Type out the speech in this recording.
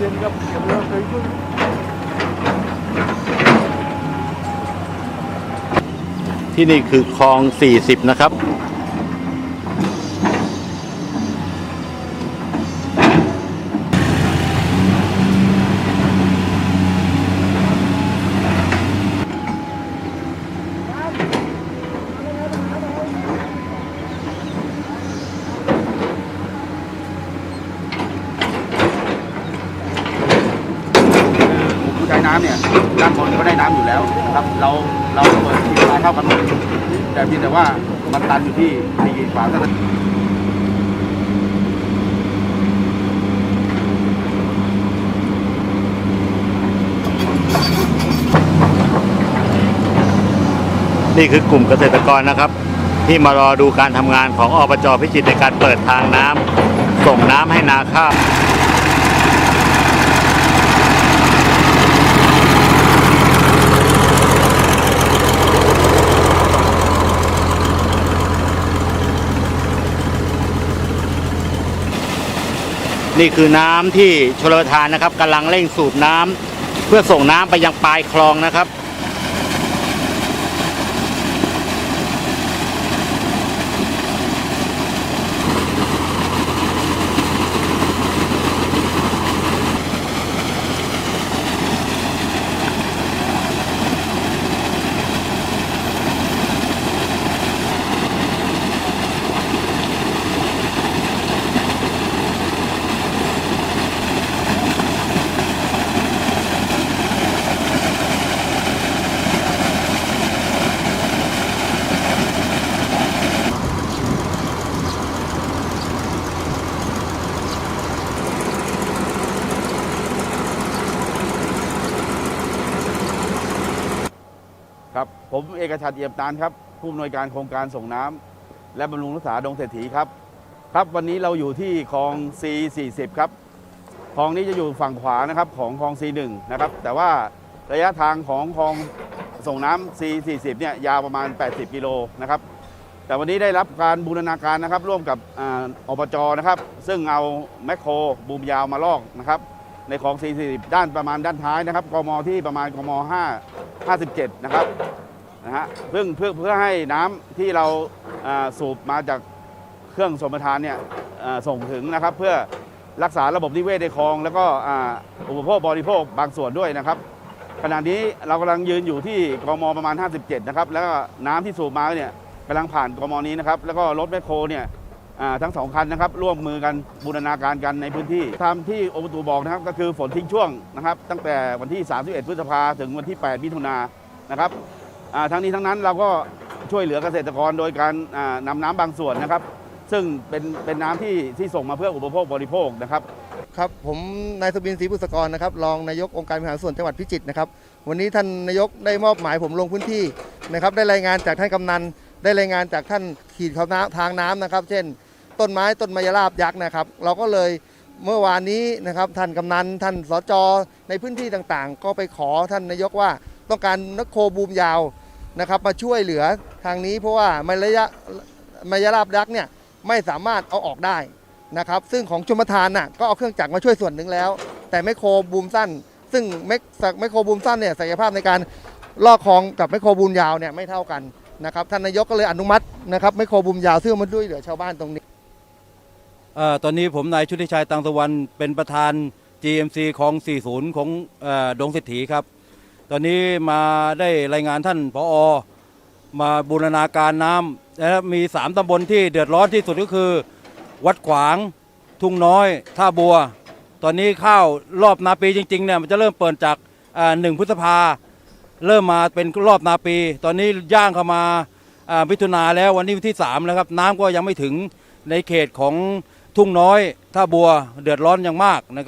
Bizim yapacağımlar duygun. Tini คือคลอง 40 นะครับำเนี่ยด้านบนก็ได้น้ำอยู่แล้วนะครับเราเราเปิดที่มาเท่ากันหมดแต่เพียงแต่ว่ามันตันอยู่ที่ปีฝาเท่านั้นนี่คือกลุ่มเกษตรกรนะครับ ที่มารอดูการทำงานของอบจพิจิตรในการเปิดทางน้ำส่งน้ำให้นาข้าว นี่คือน้ำที่ชลประทานนะครับกำลังเร่งสูบน้ำเพื่อส่งน้ำไปยังปลายคลองนะครับ ครับผมเอกชัดเอี่ยมตานครับผู้อำนวยการโครงการส่งน้ำและบำรุงรักษาดงเศรษฐีครับครับวันนี้เราอยู่ที่คลอง C40 ครับคลองนี้จะอยู่ฝั่งขวานะครับของคลอง C1 นะครับแต่ว่าระยะทางของคลองส่งน้ำ C40 เนี่ยยาวประมาณ 80 กิโลนะครับแต่วันนี้ได้รับการบูรณาการนะครับร่วมกับออบจนะครับซึ่งเอาแมคโครบูมยาวมาลอกนะครับในคลอง40 ด้านประมาณด้านท้ายนะครับกมที่ประมาณกม5 57 นะครับนะฮะเพื่อเพื่อเพื่อให้น้ำที่เราสูบมาจากเครื่องสมทานเนี่ยส่งถึงนะครับ เพื่อรักษาระบบนิเวศในคลอง แล้วก็อุปโภคบริโภคบางส่วนด้วยนะครับขณะนี้เรากำลังยืนอยู่ที่กมประมาณ 57 นะครับ แล้วก็น้ำที่สูบมาเนี่ยกำลังผ่านกมนี้นะครับ แล้วก็รถแมคโครเนี่ย ทั้งสองคันนะครับร่วมมือกันบูรณาการกันในพื้นที่ตามที่อมตูบอกนะครับก็คือฝนทิ้งช่วงนะครับตั้งแต่วันที่ 31 พฤษภาถึงวันที่ 8 มิถุนายนนะครับทั้งนี้ทั้งนั้นเราก็ช่วยเหลือเกษตรกรโดยการอ่านำน้ำบางส่วนนะครับ ซึ่งเป็นเป็นน้ำที่ที่ส่งมาเพื่ออุปโภคบริโภคนะครับครับผมนายสุบินศรีบุษกรนะครับรองนายกองค์การบริหารส่วนจังหวัดพิจิตรนะครับวันนี้ท่านนายกได้มอบหมายผมลงพื้นที่นะครับได้รายงานจากท่านกำนันได้รายงานจากท่านขีดเขาน้ำทางน้ำนะครับ เช่น ต้นไม้ต้นมะยราบยักษ์นะครับ เราก็เลยเมื่อวานนี้นะครับท่านกำนันท่านสจในพื้นที่ต่างๆ ก็ไปขอท่านนายกว่าต้องการนักโคบูมยาวนะครับ มาช่วยเหลือทางนี้เพราะว่ามะระยะมะยราบยักษ์เนี่ยไม่สามารถเอาออกได้นะครับ ซึ่งของชมทานน่ะก็เอาเครื่องจักรมาช่วยส่วนหนึ่งแล้ว แต่ไมโครบูมสั้น ซึ่งไมโครบูมสั้นเนี่ยศักยภาพในการลอกคลองกับไมโครบูมยาวเนี่ยไม่เท่ากันนะครับท่านนายกก็เลยอนุมัตินะครับไมโครบูมยาวซึ่งเอามาด้วยเหลือชาวบ้านตรงนี้ ตอนนี้ผมนายชุติชัยตังสวรรณเป็นประธาน GMC ของ 40 ของอดงเศรษฐีครับ ตอนนี้มาได้รายงานท่านผอมาบูรณาการน้ำและมี 3ตำบลที่เดือดร้อนที่สุดก็คือ วัดขวาง ทุ่งน้อย ท่าบัว ตอนนี้ข้าวรอบนาปีจริงๆเนี่ยมันจะเริ่มเปิดจากหนึ่งพฤษภา เริ่มมาเป็นรอบนาปี ตอนนี้ย่างเข้ามาอ่ามิถุนาแล้ววันนี้วันที่ 3 แล้วครับ น้ำก็ยังไม่ถึงในเขตของ ทุ่งน้อยท่าบัวเดือดร้อนอย่างมากนะครับ